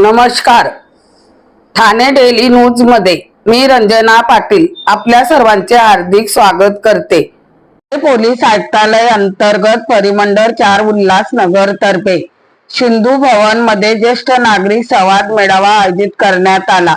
नमस्कार. ठाणे डेली न्यूजमध्ये मी रंजना पाटील आपल्या सर्वांचे हार्दिक स्वागत करते. पोलीस आयुक्तालय अंतर्गत परिमंडळ चार उल्हासनगर तर्फे सिंधू भवनमध्ये ज्येष्ठ नागरिक संवाद मेळावा आयोजित करण्यात आला.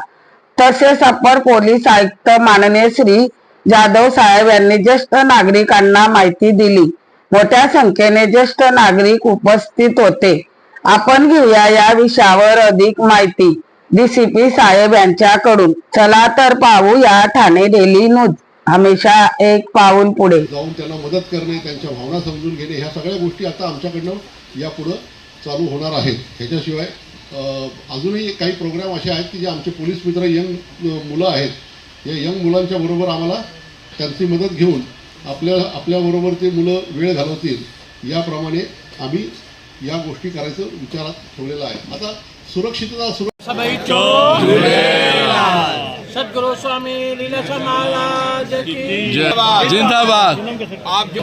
तसेच अपर पोलीस आयुक्त माननीय श्री जाधव साहेब यांनी ज्येष्ठ नागरिकांना माहिती दिली. मोठ्या संख्येने ज्येष्ठ नागरिक उपस्थित होते. आपण घेऊया या विषयावर अधिक माहिती. डीसीपी साहेब यांच्याकडून. चला तर पाहू या ठाणे डेली न्यूज हमेशा एक पाऊल पुढे. जाऊन त्यांना मदत करणे त्यांच्या भावना समजून घेणे ह्या सगळ्या गोष्टी आता आमच्याकडनं यापुढं चालू होणार आहेत. ह्याच्याशिवाय अजूनही काही प्रोग्राम असे आहेत की जे आमचे पोलीस मित्र यंग मुलं आहेत. या यंग मुलांच्या बरोबर आम्हाला त्यांची मदत घेऊन आपल्या आपल्याबरोबर ते मुलं वेळ घालवतील. याप्रमाणे आम्ही या गोष्टी करायचं विचारात ठेवलेलं आहे आता सुरक्षितता सुरक्षित सभैचो सदगुरु स्वामी लीलाशाह महाराज की जिंदाबाद आप जो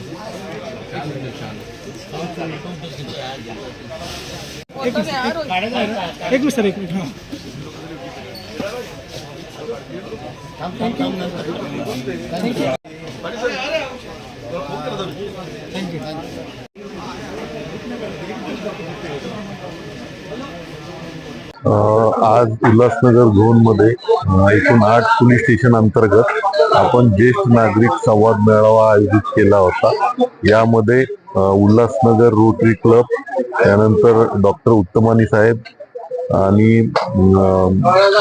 एक मिनिट सर एक मिनिट. थँक्यू आज उल्हासनगर झोनमध्ये एकूण आठ पोलीस स्टेशन अंतर्गत आपण ज्येष्ठ नागरिक संवाद मेळावा आयोजित केला होता. यामध्ये उल्हासनगर रोटरी क्लब त्यानंतर डॉक्टर उत्तमानी साहेब आणि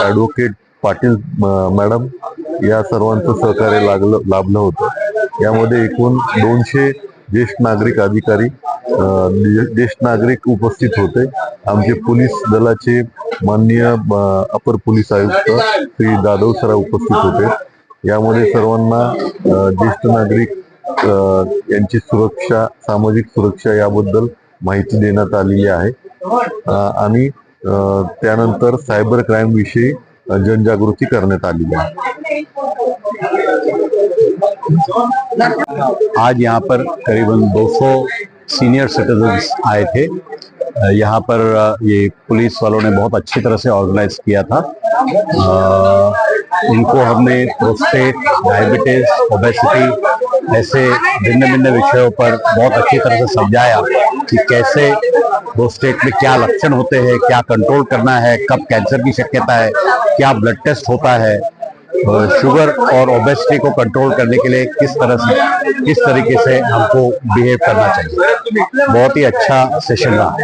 ॲडव्होकेट पाटील मॅडम या सर्वांचं सहकार्य लागलं लाभलं होतं. यामध्ये एकूण दोनशे ज्येष्ठ नागरिक अधिकारी ज्येष्ठ नागरिक उपस्थित होते. आमचे पोलीस दलाचे माननीय अपर पोलीस आयुक्त श्री जाधव सर उपस्थित होते. यामध्ये सर्वांना ज्येष्ठ नागरिक यांची सुरक्षा सामाजिक सुरक्षा याबद्दल माहिती देण्यात आलेली आहे. आणि त्यानंतर सायबर क्राईम विषयी जनजागृती करण्यात आलेली आहे. आज यहाँ पर करीबन 200 सीनियर सिटीजन्स आए थे। यहाँ पर ये पुलिस वालों ने बहुत अच्छी तरह से ऑर्गेनाइज किया था। इनको हमने प्रोस्टेट डायबिटीज़ ओबेसिटी ऐसे भिन्न भिन्न विषयों पर बहुत अच्छी तरह से समझाया कि कैसे प्रोस्टेट में क्या लक्षण होते हैं, क्या कंट्रोल करना है, कब कैंसर की शक्यता है, क्या ब्लड टेस्ट होता है। शुगर और ओबेसिटी को कंट्रोल करने के लिए किस तरह से, किस तरीके से हमको बिहेव करना चाहिए। बहुत ही अच्छा सेशन रहा।